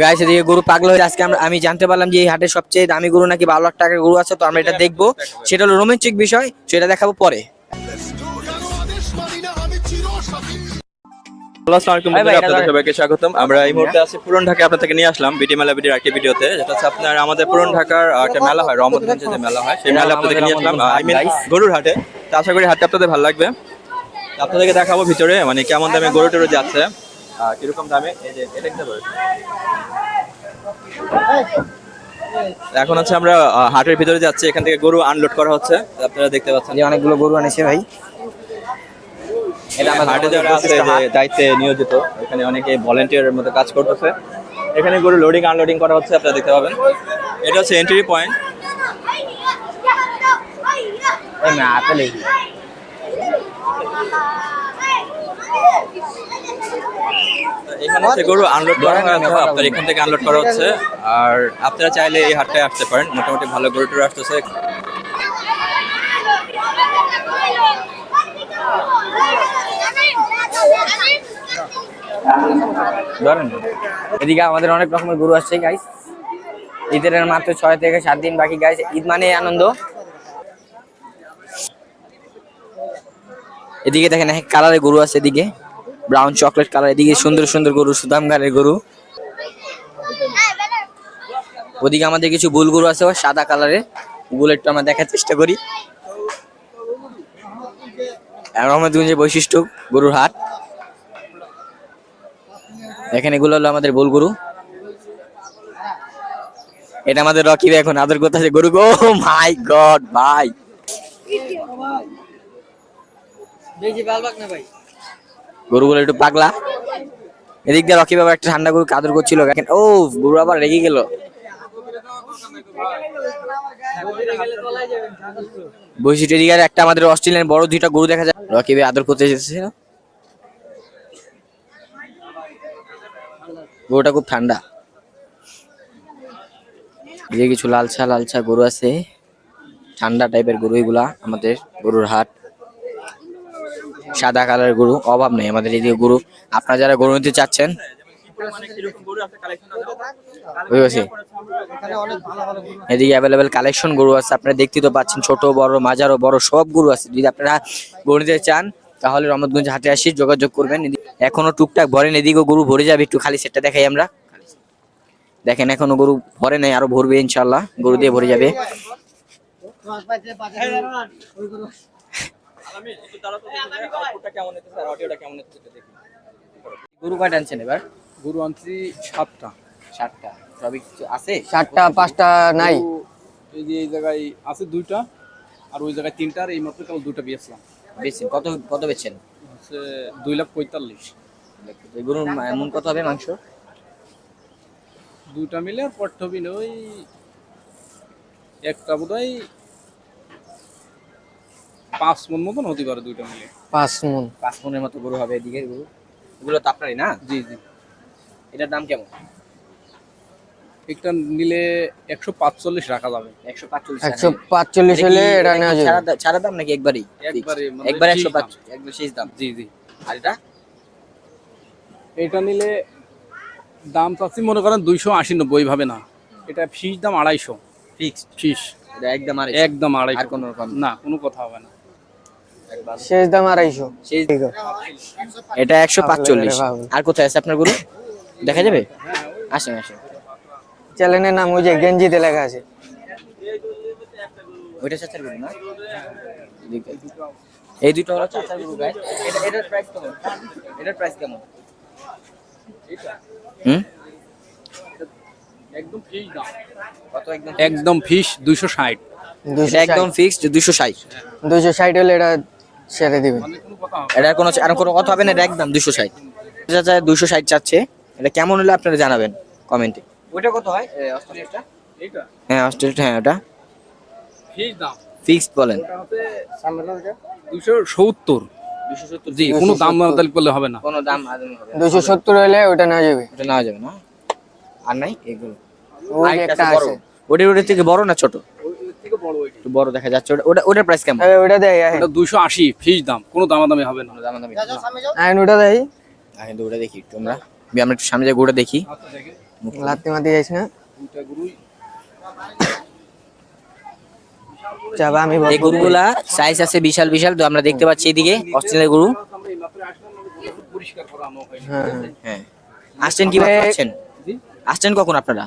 Guys এদিকে গরু পাগল হয়ে আজকে আমরা আমি জানতে পারলাম যে এই হাটে সবচেয়ে দামি গরু নাকি বারো লাখ টাকার গরু আছে তো আমরা এটা দেখব। সেটা হলো রোমান্টিক বিষয় সেটা দেখাবো পরে। আসসালামু আলাইকুম ভাই, ভাই, বন্ধুরা, এটা আপনাদের ধরেন। সবাইকে স্বাগতম। আমরা এই মুহূর্তে আছি পুরন ঢাকা আপনার থেকে নিয়ে আসলাম বিটি মেলা বিটির একটি ভিডিওতে। যেটা হচ্ছে আপনার আমাদের পুরন ঢাকার একটা মেলা হয় রহমতগঞ্জে যে মেলা হয় সেই মেলা আপনাদেরকে নিয়ে আসলাম। আই মিন গরুর হাটে। তো আশা করি হাটটা আপনাদের ভালো লাগবে। আপনাদেরকে দেখাবো ভিতরে মানে কেমন দামে গরু টরু যাচ্ছে। কীরকম দামে? এই যে এটা কিনতে পারে। এখন হচ্ছে আমরা হাটের ভিতরে যাচ্ছি। এখান থেকে গরু আনলোড করা হচ্ছে। আপনারা দেখতে পাচ্ছেন। যে অনেকগুলো গরু আনেছে ভাই। এটা আমার হাটে যারা আছে যে দায়িত্বে নিয়োজিত এখানে অনেকে ভলেন্টিয়ারের মতো কাজ করতেছে। এখানে গরু লোডিং আনলোডিং করা হচ্ছে আপনারা দেখতে পাবেন। এটা হচ্ছে এন্ট্রি পয়েন্ট এই না লেগে এখানে গরু আনলোড করা হচ্ছে আপনার এখান থেকে আনলোড করা হচ্ছে। আর আপনারা চাইলে এই হাটটায় আসতে পারেন। মোটামুটি ভালো গরু টরু আসতেছে। ধরেন, এদিকে আমাদের অনেক রকমের গরু আসছে গাইস ঈদের মাত্র ছয় থেকে সাত দিন বাকি গাইস ঈদ মানে আনন্দ। এদিকে দেখেন, এক কালারের গরু আছে এদিকে। ব্রাউন চকলেট কালার এদিকে সুন্দর সুন্দর গরু, সুদাম গালের গরু। ওদিকে আমাদের কিছু বুল গরু আছে সাদা কালারের ওগুলো একটু আমরা দেখার চেষ্টা করি। রহমতগঞ্জের বৈশিষ্ট্য, গরুর হাট। এখানে এগুলো হলো আমাদের বুল গরু। এটা আমাদের রকি ভাই এখন আদর করতেছে গরু গো মাই গড ভাই। গরুগুলো একটু পাগলা। এদিক দিয়ে রকি বাবা একটা ঠান্ডা গরু আদর করছিল। ও, গরু আবার রেগে গেল। বৈশিষ্ট্য এদিকে একটা আমাদের অস্ট্রেলিয়ান বড় দুইটা গরু দেখা যায়। রকি ভাই আদর করতে এসেছে। গরুটা খুব ঠান্ডা। এদিকে কিছু লালচা লালচা গরু আছে। ঠান্ডা টাইপের গরু এগুলা, আমাদের গরুর হাট। সাদা কালার গরু, অভাব নেই আমাদের এদিকে গরু। আপনারা যারা গরু নিতে চাচ্ছেন এদিকে অ্যাভেলেবেল কালেকশন গরু আছে, আপনারা দেখতে তো পাচ্ছেন, ছোট, বড় মাঝারো বড় সব গরু আছে। যদি আপনারা গরু নিতে চান, তাহলে রহমতগঞ্জ হাটে আসি, যোগাযোগ করবেন। এখনও টুকটাক ভরেন এদিকেও গরু ভরে যাবে, একটু খালি সেটটা দেখাই আমরা। দেখেন, এখনও গরু ভরে নাই, আরও ভরবে ইনশাল্লাহ গরু দিয়ে ভরে যাবে। গরু কয়টা আনছেন এবার? গরু আনছি সাতটা। সাতটা। সবই কিছু আছে? চারটা পাঁচটা নাই। এই যে এই জায়গায় আছে দুইটা আর ওই জায়গায় তিনটা আর এই মাত্র কেবল দুইটা বিয়েছিলাম বেচছেন? কত কত বেচছেন? হচ্ছে দুই লাখ পঁয়তাল্লিশ। এই গরুর মা- কত হবে মাংস? দুইটা মিলে আর পট্ট মিলে ওই একটা বোধ হয় পাঁচ মন মতন হতে পারে দুইটা মিলে। পাঁচ মন। পাঁচ মনের মতো গরু হবে এদিকে গরু। এগুলো তো আপনারই না? জি জি। এটার দাম কেমন? একটা নিলে একশো পাঁচচল্লিশ রাখা যাবে। একশো পাঁচচল্লিশ একশো পাঁচচল্লিশ হলে এটা নেওয়া যাবে। ছাড়া দাম নাকি একবারই? একবারে মানে একবার একশো পাঁচ একবার শেষ দাম। জি জি। আর এটা? এটা নিলে দাম চাচ্ছি মনে করেন দুইশো আশি নব্বই ভাবে না। এটা ফিস দাম আড়াইশো। ফিক্সড। ফিস এটা একদম আর একদম আড়াইশো। আর কোনো রকম না কোনো কথা হবে না। শেষ দাম আড়াইশো। এটা একশো পাঁচচল্লিশ। আর কোথায় আছে আপনার গরু? দেখা যাবে? আসেন আসেন। চ্যানেলের নাম ওই যে গেঞ্জিতে লেখা আছে। ওইটা চাচার গরু না? এই দুটো হলো চাচার গরু এটা এটার প্রাইস কেমন? এটার প্রাইস কেমন? হুম? একদম ফিস দাম কত একদম একদম দুইশো এটা একদম ফিক্সড দুশো ষাট। দুইশো ষাট হলে এটা ছেড়ে দিবেন। মানে কোনো কথা হবে এটা কোনো আর কোনো কথা হবে না এটা একদম দুশো ষাট। চাচা দুশো ষাট চাচ্ছে এটা কেমন হলে আপনারা জানাবেন কমেন্টে। ওইটা কত হয়? অস্ট্রেলিয়াটা? হ্যাঁ অস্ট্রেলিয়াটা হ্যাঁ ওটা। ফিক্সড বলেন। দুশো সত্তর। জি কোনো দাম করলে হবে না। কোনো দাম আদমি হবে না। দুইশো সত্তর হলে ওটা নেওয়া যাবে। ওটা নেওয়া যাবে না। আর নাই এগুলো। ওই একটা আছে। ওটার ওটার থেকে বড় না ছোট? বড় একটু বড় দেখা যাচ্ছে। ওটা ওটা ওটার প্রাইস কেমন? তবে ওটা দেয় এটা দুইশো আশি ফিস দাম। কোনো দামাদামি হবে না। দাম দামি আহেন ওটা দেয় ওটা দেখি তোমরা। আমরা একটু সামনে যাই গরুটা দেখি। আচ্ছা লাত্তি মাতি না দুইটা আমি এই গরুগুলা সাইজ আছে বিশাল বিশাল তো আমরা দেখতে পাচ্ছি এদিকে। অস্ট্রেলিয়ার গরু। হ্যাঁ। হ্যাঁ। হ্যাঁ আসছেন কি এ- আসছেন? আসছেন কখন আপনারা?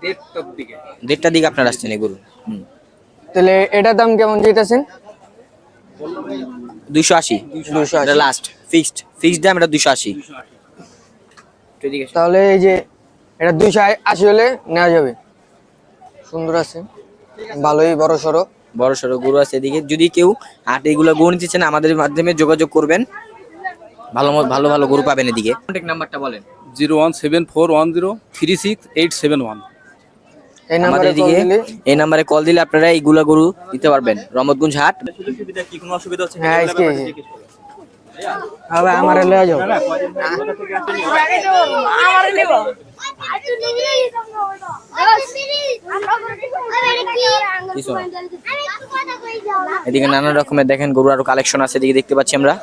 দেড়টার দিকে। দেড়টার দিকে আপনারা আসছেন এই গরু? হুম। তাহলে এটার দাম কেমন দিতেছেন দুইশো আশি। দুশো এটা লাস্ট ফিক্সড ফিক্সড দাম এটা দুশো আশি। তাহলে এই যে এটা দুইশো আশি হলে নেওয়া যাবে। সুন্দর আছে। ভালোই বড় সড়ো। বড় সড়ো গরু আছে এদিকে। যদি কেউ হাট এগুলো গরু নিতে চান আমাদের মাধ্যমে যোগাযোগ করবেন। ভালো মত- ভালো ভালো গরু পাবেন এদিকে। কন্ট্যাক্ট নাম্বারটা বলেন। Zero one seven four one zero three six eight seven one. আমাদের নাম্বারে এদিকে এই নাম্বারে কল দিলে আপনারা এইগুলা গরু দিতে পারবেন। রমতগঞ্জ হাট। সুযোগ সুবিধা কি কোনো অসুবিধা হচ্ছে হ্যাঁ, এই আমার লয়ে যাও। এদিকে নানা রকমের দেখেন গরু আরও কালেকশন আছে এদিকে দেখতে পাচ্ছি আমরা।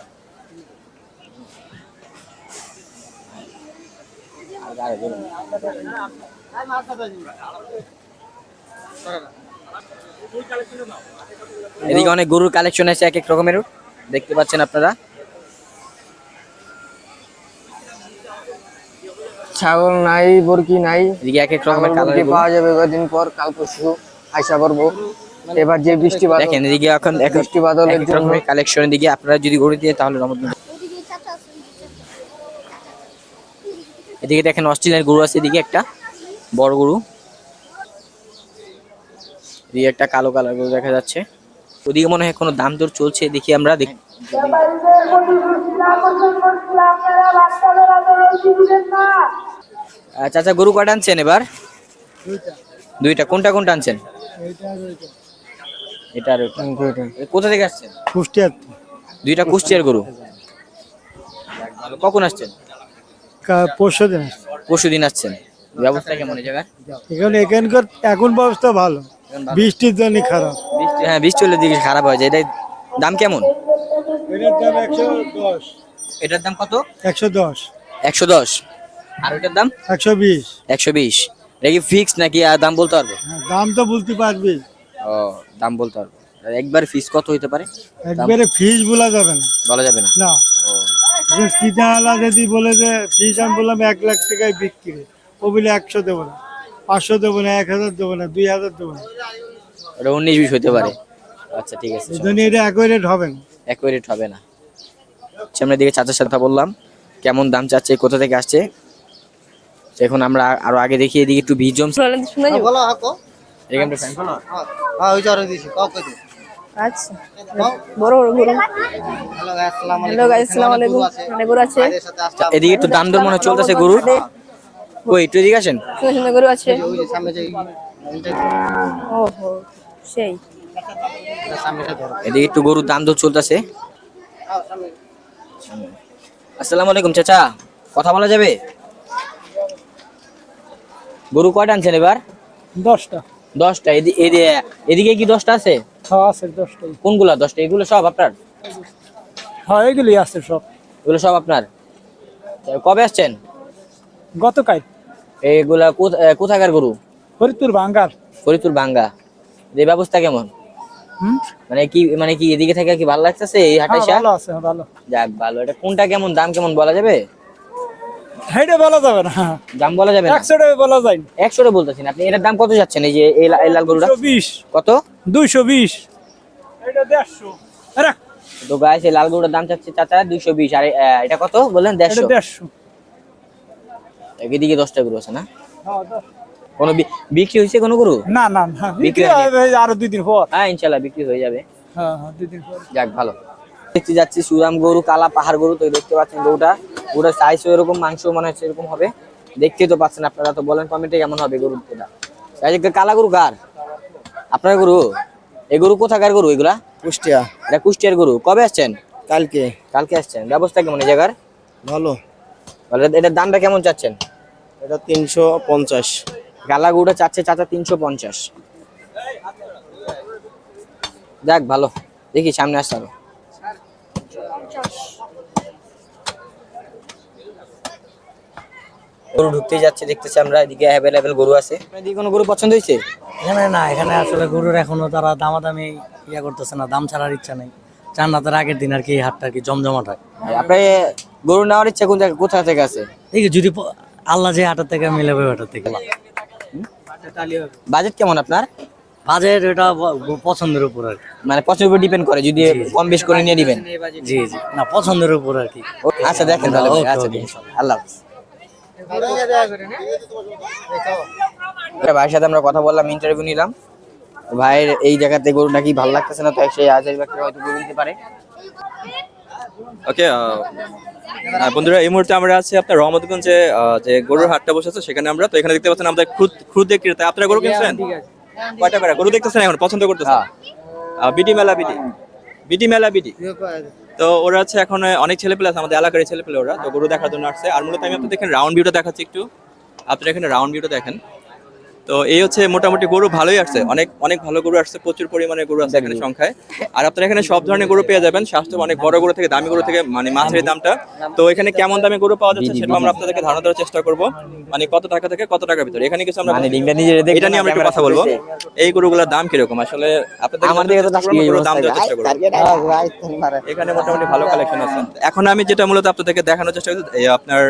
এদিকে অনেক গরুর কালেকশন আছে এক এক রকমের দেখতে পাচ্ছেন আপনারা। ছাগল নাই বরকি নাই। এদিকে এক এক রকমের কালার পাওয়া যাবে কদিন পর কাল পরশু আইসা করব এবার যে বৃষ্টি বাদল দেখেন এদিকে এখন বৃষ্টি বাদলের এক জন্য রকমের কালেকশনের দিকে আপনারা যদি গরু দিয়ে তাহলে রমত এদিকে দেখেন অস্ট্রেলিয়ার গরু আছে এদিকে একটা বড় গরু। এদিকে একটা কালো কালার গরু দেখা যাচ্ছে। ওদিকে মনে হয় কোনো দাম দর চলছে দেখি আমরা দেখি চাচা গরু কটা আনছেন এবার? দুইটা। কোনটা কোনটা আনছেন? এটা আর কোথা থেকে আসছেন? কুষ্টিয়ার। দুইটা কুষ্টিয়ার গরু। ভালো কখন আসছেন? পরশু দিন পরশু দিন আসছেন। ব্যবস্থা কেমন এই জায়গায় এখানে এখানকার এখন ব্যবস্থা ভালো। বৃষ্টির জন্য খারাপ। বৃষ্টি হ্যাঁ বৃষ্টি হলে দিকে খারাপ হয়ে যায় এটাই দাম কেমন? এটার দাম একশো দশ। এটার দাম কত? একশো দশ। একশো দশ। আর ওইটার দাম? একশো বিশ। একশো বিশ। এটা কি ফিক্স নাকি আর দাম বলতে পারবে? হ্যাঁ, দাম তো বলতে পারবি। ও দাম বলতে পারবে। একবার ফিস কত হইতে পারে? একবারে ফিস বলা যাবে না। বলা যাবে না? না। যদি বলে যে ফিস আমি বললাম এক লাখ টাকায় বিক্রি ও বলে একশো দেবো না। পাঁচশো দেবো না এক হাজার দেবো না দুই হাজার দেবো না। ওটা উনিশ বিশ হতে পারে। আচ্ছা ঠিক আছে এই জন্য এটা একই রেট হবে না অ্যাকুরেট হবে না। সামনের দিকে চাচার সাথে বললাম কেমন দাম চাচ্ছে কোথা থেকে আসছে? এখন আমরা আরও আগে দেখি এদিকে একটু বীজ জমছে। এদিকে আমরা fan follower? আচ্ছা। বড় বড় গরু হ্যালো গাইস আসসালামু আলাইকুম অনেক গরু আছে? আচ্ছা, এদিকে একটু দাম দর মনে চলতেছে গরুর ওই একটু এদিকে আসেন? সুন্দর সুন্দর গরু আছে ওহো সেই। এদিকে একটু গরুর দাম দর চলতেছে। আসসালামু আলাইকুম চাচা। কথা বলা যাবে? গরু কয়টা আনছেন এবার? দশটা। দশটা। এদি- এদি- এদিকে কি দশটা আছে? হ্যাঁ আছে দশটাই। কোনগুলা দশটা? এগুলো সব আপনার? হ্যাঁ এগুলি আছে সব। এগুলো সব আপনার। কবে আসছেন? গতকাল। আহ, কোথাকার গরু? ফরিদপুর ভাঙ্গার ফরিদপুর বাঙ্গা। এই ব্যবস্থা কেমন? মানে কি মানে কি এদিকে থেকে কি ভালো লাগতেছে এই হাটে হ্যাঁ, ভালো আছে ভালো। যাক ভালো। এটা কোনটা কেমন দাম কেমন বলা যাবে? হেঁটে বলা যাবে না। দাম বলা যাবে না? একশো টাকা বলা যায়। না একশো টা বলতেছেন আপনি। এটার দাম কত যাচ্ছেন? এই যে এই লাল গরুটা দুশো বিশ। কত? দুইশো বিশ। এটা দেড়শো। আরে তো গাছ এই লাল গরুটার দাম চাচ্ছে চাচা দুইশো বিশ। আর এটা কত বললেন? এটা দেড়শো দেড়শো। এদিকে দশটা গরু আছে না? হ্যাঁ। কোনো বিক্রি হয়েছে কোনো গরু? না না না বিক্রি আরও দুই দিন পর। হ্যাঁ ইনশাল্লাহ বিক্রি হয়ে যাবে। হ্যাঁ হ্যাঁ দুই দিন পর। যাক ভালো। দেখতে যাচ্ছি সুরাম গরু কালা পাহাড় গরু তো দেখতে পাচ্ছেন গরুটা। গরুটার সাইজ এরকম মাংস মনে হচ্ছে এরকম হবে। দেখতেই তো পাচ্ছেন আপনারা তো বলেন কমেন্টে কেমন হবে গরুর কালা গরু কার? আপনার গরু? এই গরু কোথাকার গরু এগুলা? কুষ্টিয়া। এটা কুষ্টিয়ার গরু। কবে আসছেন? কালকে। কালকে আসছেন। ব্যবস্থা কেমন এই জায়গার? ভালো। এটার দামটা কেমন চাচ্ছেন? এটা তিনশো পঞ্চাশ। গালা গরুটা চাচ্ছে চাচা তিনশো পঞ্চাশ। যাক ভালো। দেখি সামনে আসতে হবে। গরু ঢুকতে যাচ্ছে দেখতেছি আমরা। এদিকে অ্যাভেলেবেল গরু আছে। এদিকে কোনো গরু পছন্দ হয়েছে? এখানে না এখানে আসলে গরুর এখনও তারা দামাদামি ইয়া করতেছে না দাম ছাড়ার ইচ্ছা নেই। চান না তার আগের দিন আর কি এই হাটটা আর কি জমজমাট হয়। আপনার গরু নেওয়ার ইচ্ছা কোন জায়গা কোথা থেকে আছে? এই যদি আল্লাহ যে হাটের থেকে মিলাবে ওটার থেকে। বাজেট কেমন আপনার? বাজেট ওটা পছন্দের উপর আর কি। মানে পছন্দের উপর ডিপেন্ড করে যদি কম বেশ করে নিয়ে দিবেন জি জি। না পছন্দের উপর আর কি। আচ্ছা দেখেন তাহলে আচ্ছা আল্লাহ ভাইয়ের সাথে আমরা কথা বললাম ইন্টারভিউ নিলাম। ভাইয়ের এই জায়গাতে গরু নাকি ভালো লাগতেছে না? তাই সেই আজের ব্যক্তি হয়তো গরু দিতে পারে। ওকে বন্ধুরা এই মুহূর্তে আমরা আছি আপনার রহমতগঞ্জে যে গরুর হাটটা বসেছে সেখানে আমরা তো এখানে দেখতে পাচ্ছেন আমাদের খুদ খুদ ক্রেতা। আপনারা গরু কিনছেন? কয়টা করে? গরু দেখতেছেন এখন পছন্দ করতেছেন? আহ, BD Mela BD. BD Mela BD. তো ওরা হচ্ছে এখন অনেক ছেলে পেলে আছে আমাদের এলাকার ছেলে পেলে ওরা। তো গরু দেখার জন্য আসছে। আর মূলত আমি আপনাদের এখানে রাউন্ড ভিউটা দেখাচ্ছি একটু। আপনারা এখানে রাউন্ড ভিউটা দেখেন। তো এই হচ্ছে মোটামুটি গরু ভালোই আসছে। অনেক অনেক ভালো গরু আসছে প্রচুর পরিমাণে গরু আছে এখানে সংখ্যায়। আর আপনারা এখানে সব ধরনের গরু পেয়ে যাবেন। স্বাস্থ্য অনেক বড় গরু থেকে দামি গরু থেকে মানে মাছের দামটা। তো এখানে কেমন দামে গরু পাওয়া যাচ্ছে সেটা আমরা আপনাদেরকে ধারণা দেওয়ার চেষ্টা করব। মানে কত টাকা থেকে কত টাকার ভিতরে। এখানে কিছু আমরা মানে এটা নিয়ে আমরা একটু কথা বলব। এই গরুগুলোর দাম কীরকম? আসলে আপনাদের দাম দেওয়ার চেষ্টা করব। এখানে মোটামুটি ভালো কালেকশন আছে। এখন আমি যেটা মূলত আপনাদেরকে দেখানোর চেষ্টা করছি আপনার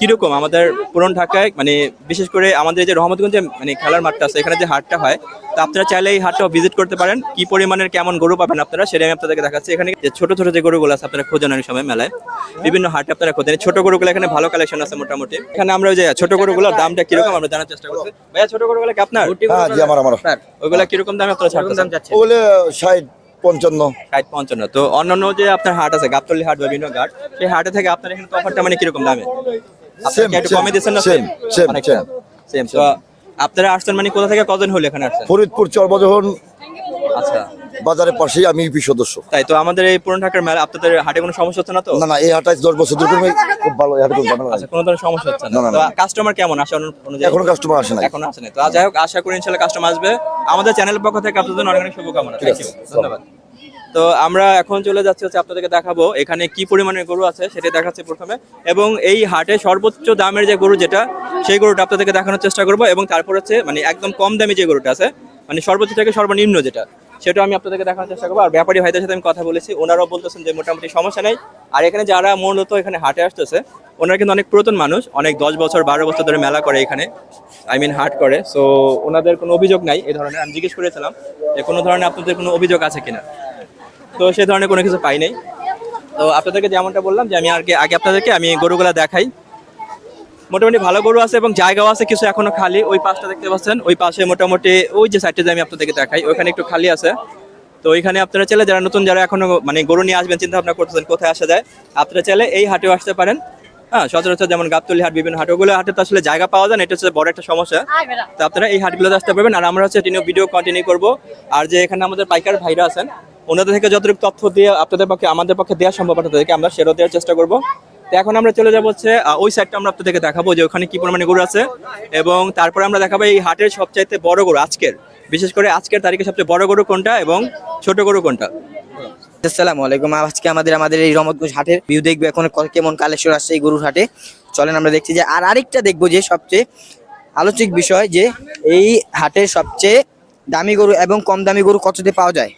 কীরকম আমাদের পুরন ঢাকায় মানে বিশেষ করে আমাদের যে রহমতগঞ্জে মানে খেলার মাঠটা আছে এখানে যে হাটটা হয় তো আপনারা চাইলে এই হাটটাও ভিজিট করতে পারেন। কি পরিমাণের কেমন গরু পাবেন আপনারা সেটা আমি আপনাদেরকে দেখাচ্ছি। এখানে যে ছোট ছোট যে গরুগুলো আছে আপনারা খোঁজেন অনেক সময় মেলায়। বিভিন্ন হাটে আপনারা খোঁজেন। ছোট গরুগুলো এখানে ভালো কালেকশন আছে মোটামুটি। এখানে আমরা ওই যে ছোট গরুগুলোর দামটা কীরকম আমরা জানার চেষ্টা করছি। ভাইয়া ছোট গরুগুলো কি আপনার? হ্যাঁ জি আমার আমার। ওইগুলা কীরকম দামে আপনারা ছাড়তেছেন ওগুলো ষাট পঞ্চান্ন। ষাট পঞ্চান্ন। তো অন্যান্য যে আপনার হাট আছে গাবতলি হাট বা বিভিন্ন ঘাট সেই হাটে থেকে আপনার এখানে তফাৎটা মানে কীরকম দামে? আপনারা কমে। না. সেম তো আসছেন মানে কোথা থেকে কজন হলো এখানে আসছেন? ফরিদপুর আচ্ছা। বাজারের পাশেই আমি ইউপি সদস্য। তাই তো আমাদের এই পুরন ঢাকার মেলা আপনাদের হাটে কোনো সমস্যা হচ্ছে না তো? না না এই হাটায় দশ বছর ধরে খুব ভালো হাটে খুব ঝামেলা আচ্ছা কোনো ধরনের সমস্যা হচ্ছে না। না, না, তো কাস্টমার কেমন? আসে অনু- অনুযায়ী? এখনও কাস্টমার আসে নাই। এখন আসে না তো যাই হোক আশা করি ইনশাল্লাহ কাস্টমার আসবে। আমাদের চ্যানেলের পক্ষ থেকে আপনাদের অনেক অনেক শুভকামনা। ধন্যবাদ। তো আমরা এখন চলে যাচ্ছি হচ্ছে আপনাদেরকে দেখাবো এখানে কি পরিমাণের গরু আছে সেটা দেখাচ্ছি প্রথমে। এবং এই হাটে সর্বোচ্চ দামের যে গরু যেটা, সেই গরুটা আপনাদেরকে দেখানোর চেষ্টা করব এবং তারপর হচ্ছে মানে একদম কম দামি যে গরুটা আছে মানে সর্বোচ্চ থেকে সর্বনিম্ন যেটা, সেটা আমি আপনাদেরকে দেখানোর চেষ্টা করব। আর ব্যাপারী ভাইদের সাথে আমি কথা বলেছি, ওনারাও বলতেছেন যে মোটামুটি সমস্যা নেই। আর এখানে যারা মূলত এখানে হাটে আসতেছে, ওনারা কিন্তু অনেক পুরাতন মানুষ, অনেক দশ বছর, বারো বছর ধরে মেলা করে এখানে আই মিন হাট করে। সো ওনাদের কোনো অভিযোগ নাই এই ধরনের। আমি জিজ্ঞেস করেছিলাম যে কোনো ধরনের আপনাদের কোনো অভিযোগ আছে কিনা। তো সে ধরনের কোনো কিছু পাই নাই। তো আপনাদেরকে যেমনটা বললাম যে আমি আগে আগে আপনাদেরকে আমি গরুগুলা দেখাই। মোটামুটি ভালো গরু আছে এবং জায়গাও আছে কিছু এখনও খালি। ওই পাশটা দেখতে পাচ্ছেন ওই পাশে মোটামুটি ওই যে সাইডটা যে আমি আপনাদেরকে দেখাই ওইখানে একটু খালি আছে। তো ওইখানে আপনারা চাইলে যারা নতুন যারা এখনও মানে গরু নিয়ে আসবেন চিন্তা ভাবনা করতেছেন কোথায় আসা যায় আপনারা চাইলে এই হাটেও আসতে পারেন। হ্যাঁ সচরাচর যেমন গাবতলি হাট বিভিন্ন হাট ওগুলো হাটে তো আসলে জায়গা পাওয়া যায় না এটা হচ্ছে বড় একটা সমস্যা। তো আপনারা এই হাটগুলোতে আসতে পারবেন। আর আমরা হচ্ছে ভিডিও কন্টিনিউ করব। আর যে এখানে আমাদের পাইকার ভাইরা আছেন ওনাদের থেকে যতটুকু তথ্য দিয়ে আপনাদের পক্ষে, আমাদের পক্ষে দেওয়া সম্ভব আপনাদেরকে আমরা সেটাও দেওয়ার চেষ্টা করব। তো এখন আমরা চলে যাব হচ্ছে ওই সাইডটা আমরা আপনাদেরকে দেখাবো যে ওখানে কি পরিমাণে গরু আছে। এবং তারপরে আমরা দেখাবো এই হাটের সবচাইতে বড় গরু, আজকের। বিশেষ করে আজকের তারিখে সবচেয়ে বড় গরু কোনটা এবং ছোট গরু কোনটা? আসসালামু আলাইকুম। আজকে আমাদের আমাদের এই রহমতগঞ্জ হাটের ভিউ দেখব এখন কেমন কালেকশন আসছে এই গরুর হাটে। চলেন আমরা দেখছি যে, আর আরেকটা দেখব যে সবচেয়ে আলোচিক বিষয় যে এই হাটের সবচেয়ে দামি গরু এবং কম দামি গরু কততে পাওয়া যায়?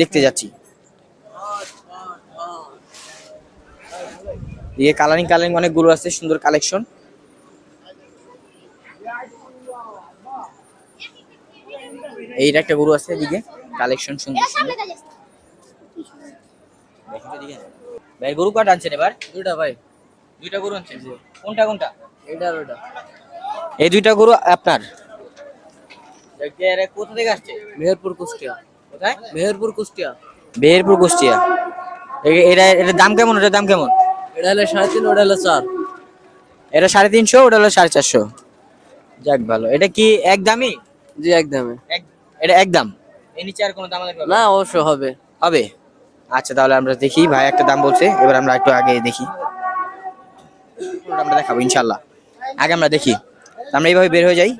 দেখতে যাচ্ছি। এই কালারিং কালারিং অনেক গরু আছে সুন্দর কালেকশন এইটা একটা গরু আছে এদিকে কালেকশন সুন্দর সুন্দর। ভাই গরু কটা আনছেন এবার? দুইটা ভাই। দুইটা গরু আনছেন? কোনটা কোনটা? এটা আর ওইটা। এই দুইটা গরু আপনার? কোথা থেকে আসছে? মেহেরপুর কুষ্টিয়া। কোথায়? মেহেরপুর কুষ্টিয়া। বেহেরপুর কুষ্টিয়া। এটা এটার দাম কেমন? এটার দাম কেমন? এটা হলো সাড়ে তিন ওটা হলো চার। এটা সাড়ে তিনশো ওটা হলো সাড়ে চারশো। যাক ভালো। এটা কি এক দামই জি এক এটা এক দাম এর নিচে আর কোনো দাম না অবশ্যই হবে। হবে? আচ্ছা তাহলে আমরা দেখি ভাই একটা দাম বলছে। এবার আমরা একটু আগে দেখি। আমরা দেখাবো ইনশাল্লাহ আগে আমরা দেখি। আমরা এইভাবে বের হয়ে যাই।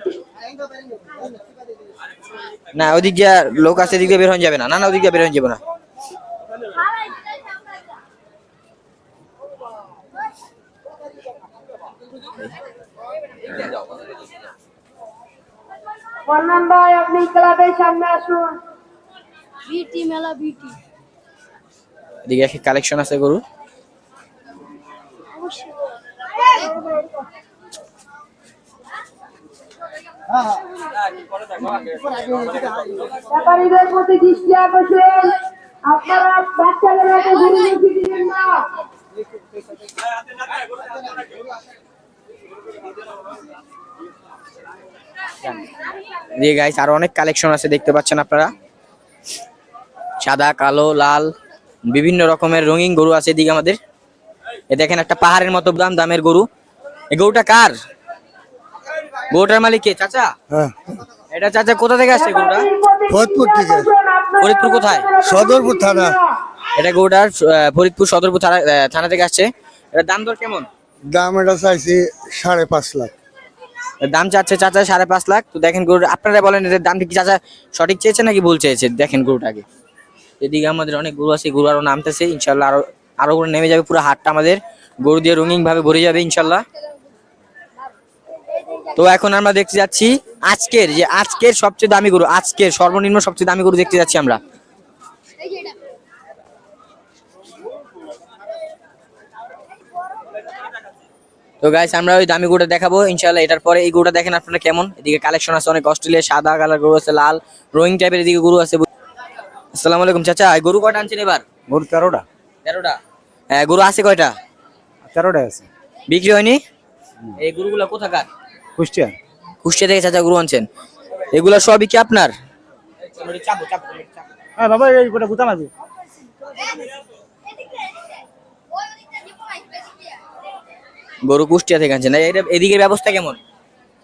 না ওদিক দিয়ে লোক আছে এদিক দিয়ে বের হয়ে যাবে না। না না ওদিক দিয়ে বের হয়ে যাবে না। বললাম ভাই আপনি ক্লাবের সামনে আসুন। বিটি মেলা বিটি। এদিকে একটা কালেকশন আছে গরু ব্যাপারীদের প্রতি দৃষ্টি আকর্ষণ। আপনারা বাচ্চাদের দিবেন না। গাইস আরও অনেক কালেকশন আছে, দেখতে পাচ্ছেন আপনারা। সাদা, কালো, লাল, বিভিন্ন রকমের রঙিন গরু আছে এদিকে আমাদের। এ দেখেন একটা পাহাড়ের মতো দাম, দামের গরু। এই গরুটা কার? গরুটার মালিক কে চাচা? হ্যাঁ। এটা চাচা কোথা থেকে আসছে গরুটা? ফরিদপুর থেকে। ফরিদপুর কোথায়? সদরপুর থানা। এটা গরুটার ফরিদপুর সদরপুর থানা থানা থেকে আসছে। এটার দাম দর কেমন? দাম এটা চাইছি সাড়ে পাঁচ লাখ। দাম চাচ্ছে চাচা সাড়ে পাঁচ লাখ। তো দেখেন গরুটা আপনারা বলেন এটার দাম কি চাচা সঠিক চেয়েছে নাকি ভুল চেয়েছে? দেখেন গরুটাকে। এদিকে আমাদের অনেক গরু আছে গরু আরও নামতেছে ইনশাল্লাহ আরও আরও করে নেমে যাবে পুরো হাটটা আমাদের গরু দিয়ে রঙিন ভাবে ভরে যাবে ইনশাল্লাহ। তো এখন আমরা দেখতে যাচ্ছি আজকের যে আজকের সবচেয়ে দামি গরু আজকের সর্বনিম্ন সবচেয়ে দামি গরু দেখতে যাচ্ছি আমরা। তো গাইস আমরা ওই দামি গরুটা দেখাবো ইনশাল্লাহ এটার পরে এই গরুটা দেখেন আপনারা কেমন। এদিকে কালেকশন আছে অনেক অস্ট্রেলিয়া সাদা কালার গরু আছে লাল রোয়িং টাইপের এদিকে গরু আছে। আসসালামু আলাইকুম চাচা এই গরু কয়টা আনছেন এবার? গরু তেরোটা। তেরোটা? হ্যাঁ গরু আছে কয়টা? তেরোটা আছে। বিক্রি হয়নি? এই গরুগুলো কোথাকার? কুষ্টিয়া কুষ্টিয়া থেকে চাচা গরু আনছেন। এগুলো সবই কি আপনার? হ্যাঁ বাবা এই গোটা গুতাম আছে গরু কুষ্টিয়া থেকে আনছেন। এটা এদিকে ব্যবস্থা কেমন?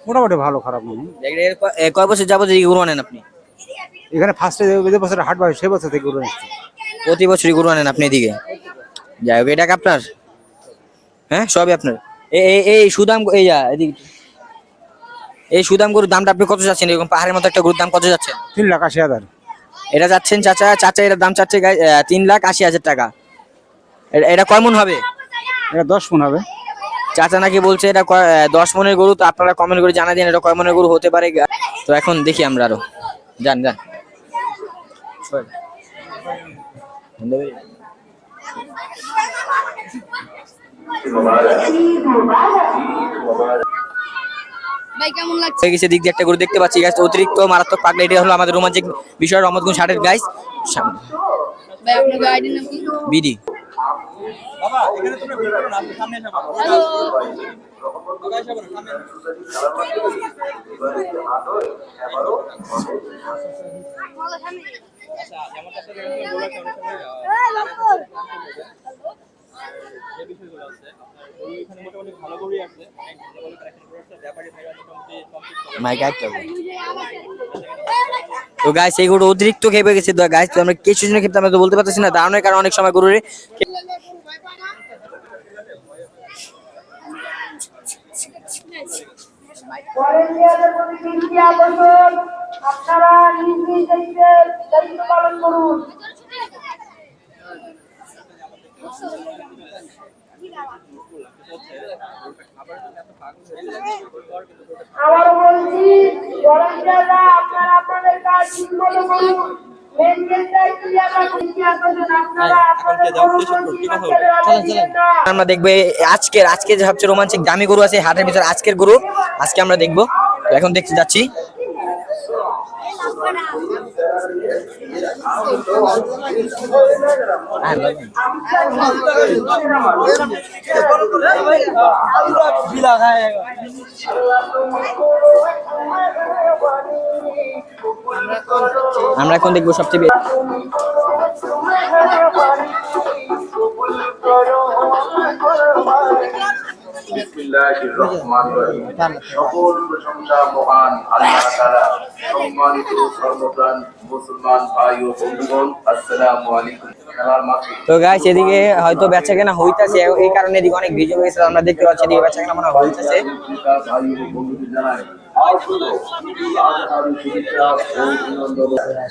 মোটামুটি ভালো খারাপ নয় কয় বছর যাবত এদিকে গরু আনেন আপনি? এখানে ফার্স্টে যে বছর হাট বাজে সে বছর থেকে গরু নিচ্ছে প্রতি বছরই গরু আনেন আপনি এদিকে? যাই হোক এটা কি আপনার? হ্যাঁ সবই আপনার। এ- এ- এই সুদাম এই যা, এদিকে। এই সুদাম গরুর দামটা আপনি কত যাচ্ছেন এরকম পাহাড়ের মতো একটা গরুর দাম কত যাচ্ছেন? তিন লাখ আশি হাজার। এটা যাচ্ছেন চাচা চাচা এটার দাম চাচ্ছে তিন লাখ আশি হাজার টাকা। এটা- এটা কয় মন হবে? এটা দশ মন হবে। চাচা নাকি বলছে এটা দশ মনের গরু তো আপনারা কমেন্ট করে জানা দিন এটা কয় মনের গরু হতে পারে তো এখন দেখি আমরা আরও। যান যান। ভাই কেমন লাগছে? গেছে দিক দিয়ে একটা গরু দেখতে পাচ্ছি গাছ অতিরিক্ত মারাত্মক পাগলা এটা হলো আমাদের রোমাঞ্চিক বিষয় রহমতগঞ্জ হাটের গাইস ভাই আপনার আইডি নাম কি? বিডি। বাবা এখানে তোমরা ভিডিও করো না আপনি সামনে এসে বলো। হ্যালো অনেক সময়, আহ, যে বিষয়গুলো আছে, আপনার গরু এখানে মোটামুটি ভালো গরুই আছে। অনেক ভালো ভালো collection গরু আছে। ব্যাপারী ভাইরা মোটামুটি complete করে। মাইক একটা তো গাইস এই গরু অতিরিক্ত খেপে গেছে গাইস তো আমরা কিছু জন্য ক্ষেত্রে আমরা তো বলতে পারতেছি না দাঁড়ানোর কারণে অনেক সময় গরুরে ভলেন্টিয়ারদের প্রতি দৃষ্টি আকর্ষণ আপনারা নিজ নিজ দায়িত্ব পালন করুন আবারও বলছি ভলেন্টিয়াররা আপনারা আপনাদের কাজ ঠিকমতো করুন। না আমরা দেখব আজকের আজকে যে সবচেয়ে রোমাঞ্চিক দামি গরু আছে হাটের ভিতরে আজকের গরু আজকে আমরা দেখব। এখন দেখতে যাচ্ছি। আমরা এখন দেখব সবচেয়ে বে- বিসমিল্লাহির রহমানির রহিম। সকল প্রশংসা মহান আল্লাহ তাআলা সম্মানিত সর্বপ্রাণ মুসলমান ভাই ও বন্ধুগণ আসসালামু আলাইকুম। তো গাইস এদিকে হয়তো বেচা কেনা হইতাছে এই কারণে এদিকে অনেক হয়ে গেছে আমরা দেখতে পাচ্ছি এদিকে বেচা কেনা মনে হইতাছে।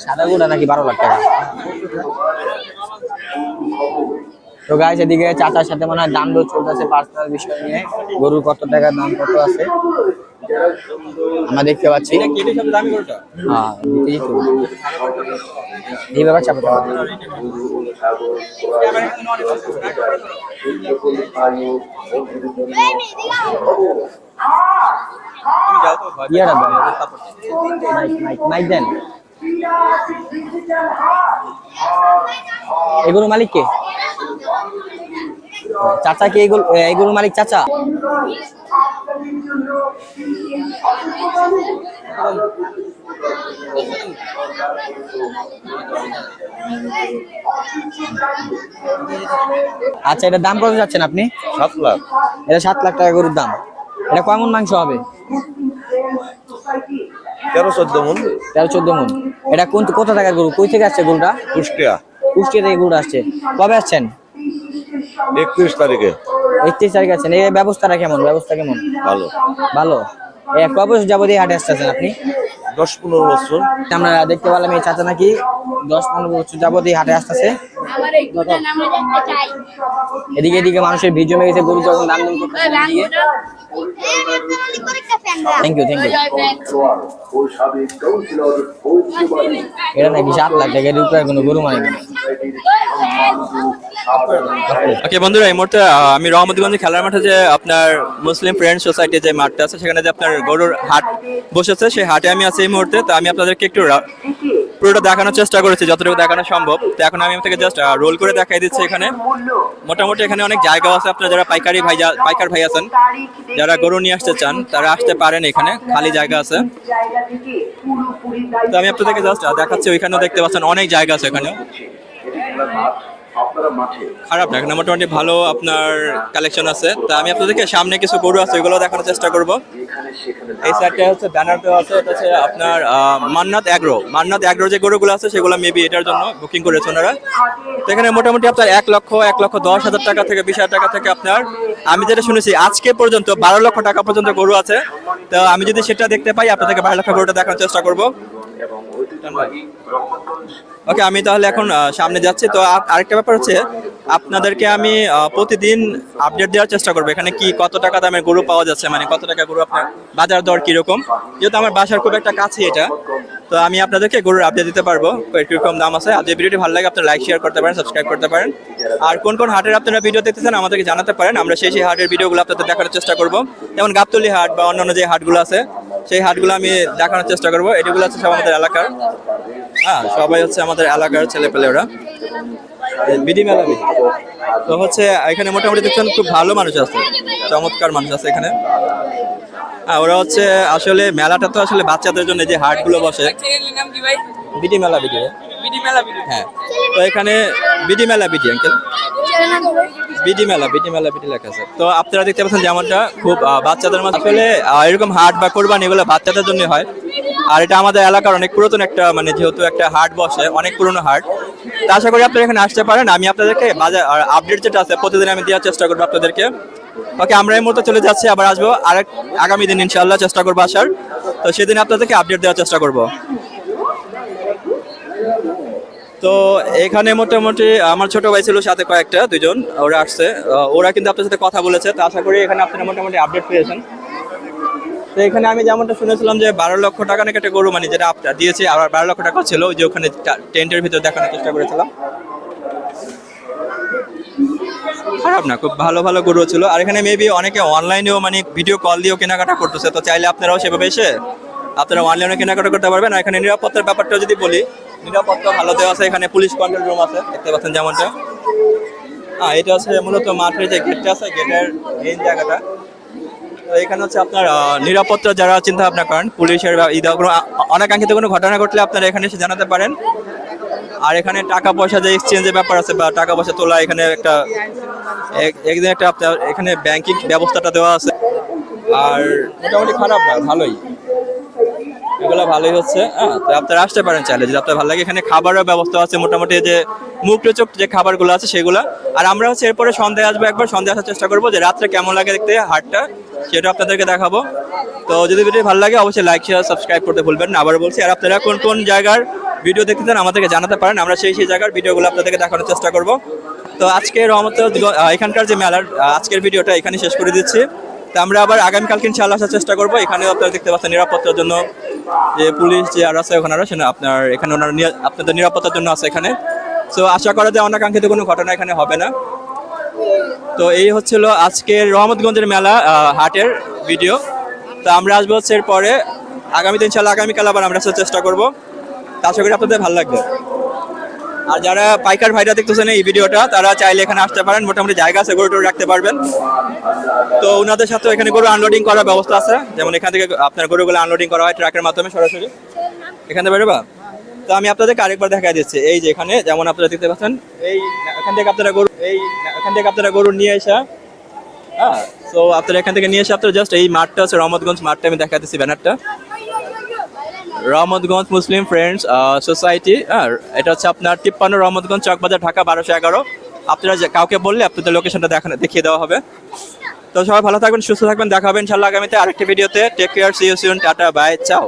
সাদা গুড়া নাকি বারো লাখ টাকা? তো গাইস এদিকে চাচার সাথে মনে হয় দাম দর চলতেছে পার্সোনাল বিষয় নিয়ে গরুর কত টাকা দাম কত আছে আমরা দেখতে পাচ্ছি হ্যাঁ এই ব্যাপার চাপা চাপা তুমি যাও তো ভয় ইয়ারা মাইক মাইক দেন এগুলো মালিক কে? চাচা কি এগুলো এগুলো মালিক চাচা? আচ্ছা এটা দাম কত যাচ্ছেন আপনি? সাত লাখ। এটা সাত লাখ টাকা গরুর দাম। এটা কেমন মাংস হবে? তেরো চোদ্দ মন। তেরো চোদ্দ মন। এটা কোন কত টাকার গরু? কই থেকে আসছে গরুটা? কুষ্টিয়া। কুষ্টিয়া থেকে গরুটা আসছে। কবে আসছেন? একত্রিশ তারিখে। একত্রিশ তারিখে আছেন এই ব্যবস্থাটা কেমন? ব্যবস্থা কেমন? ভালো। ভালো। কবে যাব দিয়ে এই হাটে আসতেছেন আপনি? দশ পনেরো বছর আমরা দেখতে পেলাম এই চাচা নাকি দশ পনেরো বছর যাবত এই হাটে আসতেছে। আমার এই দুটা আমরা দেখতে চাই। এদিকে এদিকে মানুষের ভিড় জমে গেছে গরু যখন দাম দাম থ্যাংক ইউ থ্যাংক ইউ ঐক্যবাদী এটা নাকি সাত লাখ টাকা এর উপরে কোনো গরু মানে ওকে বন্ধুরা এই মুহূর্তে আহ, আমি রহমতগঞ্জ খেলার মাঠে যে আপনার মুসলিম ফ্রেন্ড সোসাইটি যে মাঠটা আছে সেখানে যে আপনার গরুর হাট বসেছে সেই হাটে আমি আছি। এই মুহূর্তে, তো আমি আপনাদেরকে একটু পুরোটা দেখানোর চেষ্টা করেছি, যতটুকু দেখানো সম্ভব। তো এখন আমি আপনাকে জাস্ট রোল করে দেখাই দিচ্ছি এখানে। মোটামুটি এখানে অনেক জায়গা আছে আপনারা যারা পাইকারি ভাই পাইকার ভাই আছেন, যারা গরু নিয়ে আসতে চান, তারা আসতে পারেন এখানে, খালি জায়গা আছে। তো আমি আপনাদেরকে জাস্ট দেখাচ্ছি, ওইখানেও দেখতে পাচ্ছেন অনেক জায়গা আছে এখানে। খারাপ না এখানে মোটামুটি ভালো আপনার কালেকশন আছে। তা আমি আপনাদেরকে সামনে কিছু গরু আছে ওইগুলো দেখানোর চেষ্টা করব। এই সাইডটা হচ্ছে ব্যানার দেওয়া আছে এটা হচ্ছে আপনার মান্নাত অ্যাগ্রো মান্নাত অ্যাগ্রো যে গরুগুলো আছে সেগুলো মেবি এটার জন্য বুকিং করেছে ওনারা। তো এখানে মোটামুটি আপনার এক লক্ষ এক লক্ষ দশ হাজার টাকা থেকে বিশ হাজার টাকা থেকে আপনার আমি যেটা শুনেছি আজকে পর্যন্ত বারো লক্ষ টাকা পর্যন্ত গরু আছে। তো আমি যদি সেটা দেখতে পাই আপনাদেরকে বারো লক্ষ গরুটা দেখানোর চেষ্টা করব। ওকে আমি তাহলে এখন সামনে যাচ্ছি। তো আরেকটা ব্যাপার হচ্ছে, আপনাদেরকে আমি প্রতিদিন আপডেট দেওয়ার চেষ্টা করব। এখানে কি কত টাকা দামের গরু পাওয়া যাচ্ছে? মানে কত টাকা গরু আপনার বাজার দর কীরকম? যেহেতু আমার বাসার খুব একটা কাছে এটা, তো আমি আপনাদেরকে গরুর আপডেট দিতে পারব। কীরকম দাম আছে? আর যে ভিডিওটি ভালো লাগে, আপনারা লাইক শেয়ার করতে পারেন সাবস্ক্রাইব করতে পারেন। আর কোন কোন হাটের আপনারা ভিডিও দেখতে চান আমাদেরকে জানাতে পারেন। আমরা সেই সেই হাটের ভিডিওগুলো আপনাদের দেখানোর চেষ্টা করব। যেমন গাবতলি হাট বা অন্যান্য যে হাটগুলো আছে সেই হাটগুলো আমি দেখানোর চেষ্টা করব। এগুলো হচ্ছে সব আমাদের এলাকার। হ্যাঁ সবাই হচ্ছে আমাদের এলাকার ছেলেপেলে ওরা বিডি মেলা। তো হচ্ছে এখানে মোটামুটি দেখছেন খুব ভালো মানুষ আছে চমৎকার মানুষ আছে এখানে। হ্যাঁ ওরা হচ্ছে আসলে মেলাটা তো আসলে বাচ্চাদের জন্য যে হাটগুলো বসে। বিডি মেলা বিডি। বিডি মেলা বিডি। হ্যাঁ তো এখানে BD Mela BD uncle. BD Mela BD Mela, BD লেখা আছে। তো আপনারা দেখতে পাচ্ছেন যেমনটা খুব বাচ্চাদের মাঝে আসলে এরকম হাট বা কোরবানি এগুলো বাচ্চাদের জন্য হয়। আর এটা আমাদের এলাকার অনেক পুরাতন একটা মানে যেহেতু একটা হাট বসে, অনেক পুরনো হাট। তা আশা করি আপনারা এখানে আসতে পারেন। আমি আপনাদেরকে বাজার আপডেট যেটা আছে, প্রতিদিন আমি দেওয়ার চেষ্টা করব আপনাদেরকে। ওকে আমরা এই মুহূর্তে চলে যাচ্ছি, আবার আসব আরেক, আগামী দিন ইনশাল্লাহ চেষ্টা করব আসার। তো সেদিন আপনাদেরকে আপডেট দেওয়ার চেষ্টা করব। তো এখানে মোটামুটি আমার ছোট ভাই ছিল, সাথে কয়েকটা দুজন ওরা আসছে। ওরা কিন্তু আপনার সাথে কথা বলেছে, তো আশা করি এখানে আপনারা মোটামুটি আপডেট পেয়েছেন। তো এখানে আমি যেমনটা শুনেছিলাম যে বারো লক্ষ টাকা নাকি একটা গরু মানে যেটা আপনার দিয়েছি, আবার বারো লক্ষ টাকা ছিল যে ওখানে টেন্টের ভিতর দেখানোর চেষ্টা করেছিলাম। খারাপ না, খুব ভালো ভালো গরু ছিল। আর এখানে মেবি অনেকে অনলাইনেও মানে ভিডিও কল দিয়েও কেনাকাটা করতেছে, তো চাইলে আপনারাও সেভাবে এসে আপনারা অনলাইনে কেনাকাটা করতে পারবেন। আর এখানে নিরাপত্তার ব্যাপারটা যদি বলি নিরাপত্তা ভালো দেওয়া আছে, এখানে পুলিশ কন্ট্রোল রুম আছে, দেখতে পাচ্ছেন যেমনটা। হ্যাঁ এটা হচ্ছে মূলত মাঠের যে গেটটা আছে গেটের মেইন জায়গাটা। তো এখানে হচ্ছে আপনার নিরাপত্তা যারা চিন্তা ভাবনা করেন, পুলিশের আ- অনাকাঙ্ক্ষিত কোনো ঘটনা ঘটলে আপনারা এখানে এসে জানাতে পারেন। আর এখানে টাকা পয়সা যে এক্সচেঞ্জের ব্যাপার আছে, বা টাকা পয়সা তোলা, এখানে একটা, এক- একদিন একটা আপনার, এখানে ব্যাংকিং ব্যবস্থাটা দেওয়া আছে। আর মোটামুটি খারাপ না, ভালোই। এগুলো ভালোই হচ্ছে হ্যাঁ? তো আপনারা আসতে পারেন চাইলে, যদি আপনার ভালো লাগে। এখানে খাবারের ব্যবস্থা আছে মোটামুটি যে মুখ রোচক যে খাবারগুলো আছে সেগুলো। আর আমরা হচ্ছে এরপরে সন্ধ্যায় আসব একবার, সন্ধ্যায় আসার চেষ্টা করব যে রাত্রে কেমন লাগে দেখতে, হাটটা, সেটা আপনাদেরকে দেখাবো। তো যদি ভিডিও ভালো লাগে, অবশ্যই লাইক শেয়ার সাবস্ক্রাইব করতে ভুলবেন না। আবার বলছি, আর আপনারা কোন কোন জায়গার ভিডিও দেখতে চান আমাদেরকে জানাতে পারেন, আমরা সেই সেই জায়গার ভিডিওগুলো আপনাদেরকে দেখানোর চেষ্টা করব। তো আজকে রহমত এখানকার যে মেলার আজকের ভিডিওটা এখানে শেষ করে দিচ্ছি। তো আমরা আবার আগামীকালকে ইনশাআল্লাহ আসার চেষ্টা করব। এখানেও আপনারা দেখতে পাচ্ছেন নিরাপত্তার জন্য যে পুলিশ, যে আর আছে ওখানে সেটা আপনার এখানে ওনার নিরা- আপনাদের নিরাপত্তার জন্য আছে এখানে। সো আশা করা যায় অনাকাঙ্ক্ষিত কোনো ঘটনা এখানে হবে না। তো এই হচ্ছিল আজকের রহমতগঞ্জের মেলা হাটের ভিডিও। তো আমরা আসব হচ্ছে এরপরে। আগামী দিন ইনশাল্লাহ আগামীকাল আবার আমরা চেষ্টা করব। তা আশা করি আপনাদের ভালো লাগবে। আর যারা পাইকার ভাইরা দেখতেছেন এই ভিডিওটা, তারা চাইলে এখানে আসতে পারেন। মোটামুটি জায়গা আছে, গরু টরু রাখতে পারবেন। তো ওনাদের সাথে এখানে গরু আনলোডিং করার ব্যবস্থা আছে। যেমন এখান থেকে আপনার গরুগুলো আনলোডিং করা হয় ট্রাকের মাধ্যমে সরাসরি। এখানে বেরোবা? তো আমি আপনাদেরকে আরেকবার দেখা দিচ্ছি। এই যে এখানে, যেমন আপনারা দেখতে পাচ্ছেন, এই এখান থেকে আপনারা গরু, এই এখান থেকে আপনারা গরু নিয়ে এসে হ্যাঁ তো আপনারা এখান থেকে নিয়ে এসে আপনারা জাস্ট এই মাঠটা আছে রহমতগঞ্জ মাঠটা, আমি দেখা দিচ্ছি ব্যানারটা। রহমতগঞ্জ মুসলিম ফ্রেন্ডস সোসাইটি হ্যাঁ এটা হচ্ছে আপনার তিপ্পান্ন রহমতগঞ্জ চকবাজার, ঢাকা বারোশো এগারো। আপনারা কাউকে বললে আপনাদের লোকেশনটা দেখানো দেখিয়ে দেওয়া হবে। তো সবাই ভালো থাকবেন, সুস্থ থাকবেন, দেখা হবে ইনশাল্লাহ আগামীতে আরেকটি ভিডিওতে। Take care see you soon tata bye ciao